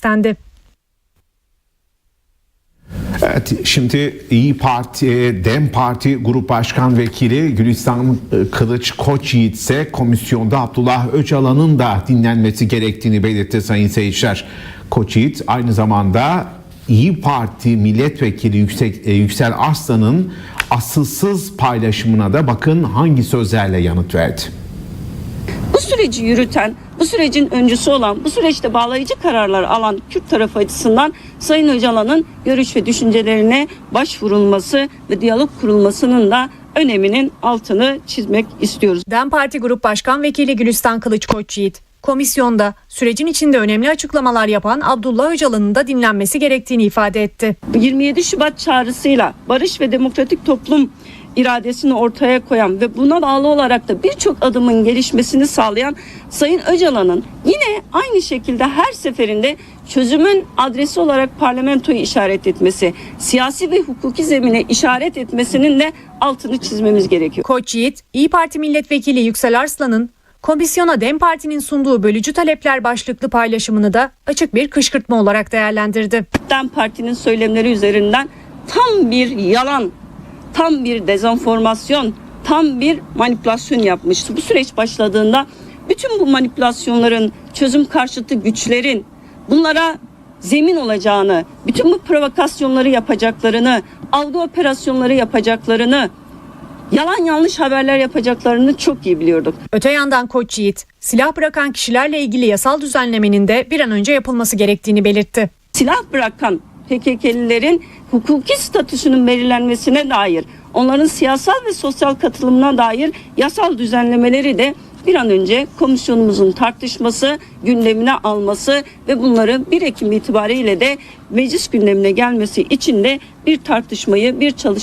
istendi. Evet, şimdi İyi Parti, Dem Parti Grup Başkan Vekili Gülistan e, Kılıç Koçyiğit ise komisyonda Abdullah Öcalan'ın da dinlenmesi gerektiğini belirtti sayın seyirciler. Koçyiğit aynı zamanda İyi Parti Milletvekili Yüksek, e, Yüksel Arslan'ın asılsız paylaşımına da bakın hangi sözlerle yanıt verdi. bu süreci yürüten, bu sürecin öncüsü olan, bu süreçte bağlayıcı kararlar alan Kürt tarafı açısından Sayın Öcalan'ın görüş ve düşüncelerine başvurulması ve diyalog kurulmasının da öneminin altını çizmek istiyoruz. DEM Parti Grup Başkan Vekili Gülistan Kılıç Koçyiğit, komisyonda sürecin içinde önemli açıklamalar yapan Abdullah Öcalan'ın da dinlenmesi gerektiğini ifade etti. 27 Şubat çağrısıyla barış ve demokratik toplum iradesini ortaya koyan ve buna bağlı olarak da birçok adımın gelişmesini sağlayan Sayın Öcalan'ın yine aynı şekilde her seferinde çözümün adresi olarak parlamentoyu işaret etmesi, siyasi ve hukuki zemine işaret etmesinin de altını çizmemiz gerekiyor. Koçyiğit, İyi Parti Milletvekili Yüksel Arslan'ın komisyona DEM Parti'nin sunduğu bölücü talepler başlıklı paylaşımını da açık bir kışkırtma olarak değerlendirdi. DEM Parti'nin söylemleri üzerinden tam bir yalan, tam bir dezenformasyon, tam bir manipülasyon yapmıştı. Bu süreç başladığında bütün bu manipülasyonların, çözüm karşıtı güçlerin bunlara zemin olacağını, bütün bu provokasyonları yapacaklarını, algı operasyonları yapacaklarını, yalan yanlış haberler yapacaklarını çok iyi biliyorduk. Öte yandan Koçyiğit, silah bırakan kişilerle ilgili yasal düzenlemenin de bir an önce yapılması gerektiğini belirtti. silah bırakan PKK'lilerin hukuki statüsünün belirlenmesine dair, onların siyasal ve sosyal katılımına dair yasal düzenlemeleri de bir an önce komisyonumuzun tartışması, gündemine alması ve bunları 1 Ekim itibariyle de meclis gündemine gelmesi için de bir tartışmayı, bir çalışma